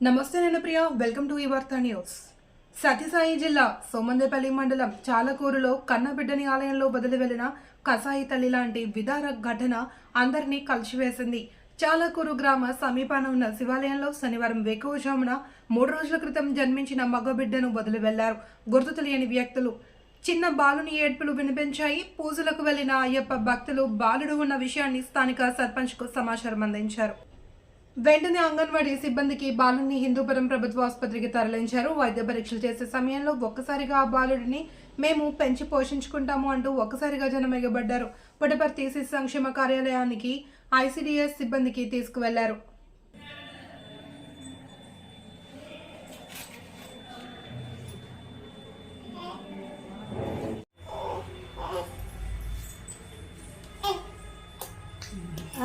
నమస్తే నేను ప్రియ. Welcome to ఈ వార్త న్యూస్ సత్యసాయి జిల్లా సోమందేపల్లి మండలం చాలకూరులో కన్నబిడ్డని ఆలయంలో వదిలి వెళ్ళిన కసాయి తల్లి లాంటి విదార ఘటన అందరినీ కలిసివేసింది. చాలకూరు గ్రామ సమీపాన ఉన్న శివాలయంలో శనివారం వేకువజామున మూడు రోజుల క్రితం జన్మించిన మగబిడ్డను వదిలి వెళ్ళారు గుర్తు తెలియని వ్యక్తులు. చిన్న బాలుని ఏడ్పులు వినిపించాయి. పూజలకు వెళ్ళిన అయ్యప్ప భక్తులు బాలుడు ఉన్న విషయాన్ని స్థానిక సర్పంచ్కు సమాచారం అందించారు. వెంటనే అంగన్వాడీ సిబ్బందికి బాలుని హిందూపురం ప్రభుత్వ ఆసుపత్రికి తరలించారు. వైద్య పరీక్షలు చేసే సమయంలో ఒక్కసారిగా ఆ బాలుడిని మేము పెంచి పోషించుకుంటాము అంటూ ఒక్కసారిగా జనం ఎగబడ్డారు పుట్టపర్తి శిశు సంక్షేమ కార్యాలయానికి ఐసీడీఎస్ సిబ్బందికి తీసుకువెళ్ళారు.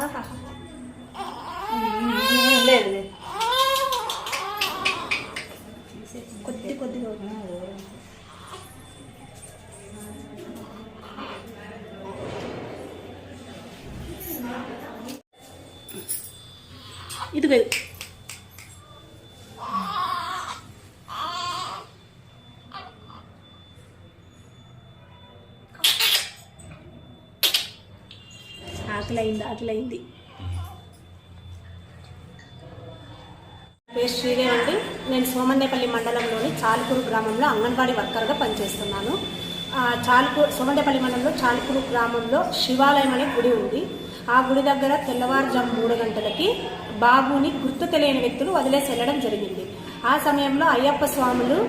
ఆహా. ఇదిగో ఇది. ఆకలైంది ఆకలైంది పేరు శ్రీదేవి అండి. నేను సోమందేపల్లి మండలంలోని చాలుకూరు గ్రామంలో అంగన్వాడీ వర్కర్గా పనిచేస్తున్నాను. ఆ చాలుకూరు సోమందేపల్లి మండలంలో చాలుకూరు గ్రామంలో శివాలయం అనే గుడి ఉంది. ఆ గుడి దగ్గర తెల్లవారుజాము మూడు గంటలకి బాబుని గుర్తు తెలియని వ్యక్తులు వదిలేసి వెళ్ళడం జరిగింది. ఆ సమయంలో అయ్యప్ప స్వాములు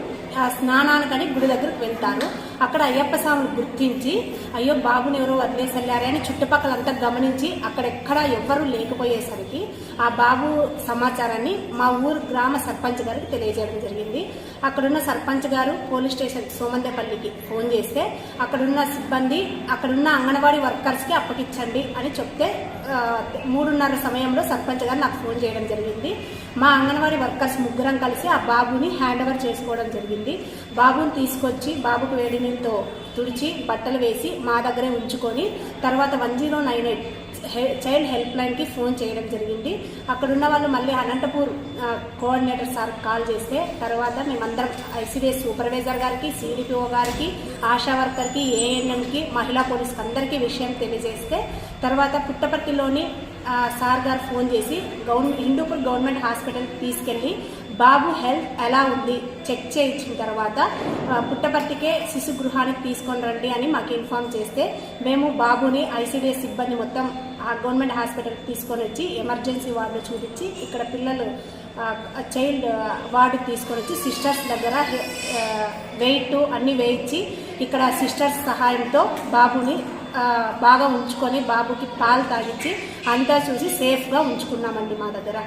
స్నానానికని గుడి దగ్గరకు వెళ్తారు. అక్కడ అయ్యప్ప స్వామిని గుర్తించి అయ్యో బాబుని ఎవరో వదిలేసెళ్ళారే అని చుట్టుపక్కలంతా గమనించి అక్కడెక్కడ ఎవ్వరూ లేకపోయేసరికి ఆ బాబు సమాచారాన్ని మా ఊరు గ్రామ సర్పంచ్ గారికి తెలియజేయడం జరిగింది. అక్కడున్న సర్పంచ్ గారు పోలీస్ స్టేషన్ సోమందేపల్లికి ఫోన్ చేస్తే అక్కడున్న సిబ్బంది అక్కడున్న అంగన్వాడీ వర్కర్స్కి అప్పగించండి అని చెప్తే మూడున్నర సమయంలో సర్పంచ్ గారు నాకు ఫోన్ చేయడం జరిగింది. మా అంగన్వాడీ వర్కర్స్ ముగ్గురం కలిసి ఆ బాబుని హ్యాండ్ ఓవర్ చేసుకోవడం జరిగింది. బాబుని తీసుకొచ్చి బాబుకు వేడి నీళ్ళతో తుడిచి బట్టలు వేసి మా దగ్గరే ఉంచుకొని తర్వాత one zero nine eight child help లైన్కి ఫోన్ చేయడం జరిగింది. అక్కడున్న వాళ్ళు మళ్ళీ అనంతపూర్ కోఆర్డినేటర్ సార్ కాల్ చేస్తే తర్వాత మేమందరం ఐసీడీఎస్ సూపర్వైజర్ గారికి సిడిపిఓ గారికి ఆశా వర్కర్కి ఏఎన్ఎంకి మహిళా పోలీస్కి అందరికీ విషయం తెలియజేస్తే తర్వాత పుట్టపర్తిలోని సార్ గారు ఫోన్ చేసి గవర్నమెంట్ హిందూపూర్ గవర్నమెంట్ హాస్పిటల్కి తీసుకెళ్ళి బాబు హెల్త్ ఎలా ఉంది? చెక్ చేయించిన తర్వాత పుట్టపర్తికే శిశు గృహానికి తీసుకొని రండి అని మాకు ఇన్ఫామ్ చేస్తే మేము బాబుని ఐసీడీఎస్ సిబ్బంది మొత్తం ఆ గవర్నమెంట్ హాస్పిటల్కి తీసుకొని వచ్చి ఎమర్జెన్సీ వార్డు చూపించి ఇక్కడ పిల్లలు చైల్డ్ వార్డుకి తీసుకొని వచ్చి సిస్టర్స్ దగ్గర వెయిట్ అన్నీ వేయించి ఇక్కడ సిస్టర్స్ సహాయంతో బాబుని బాగా ఉంచుకొని బాబుకి పాలు తాగించి అంతా చూసి సేఫ్గా ఉంచుకున్నామండి మా దగ్గర.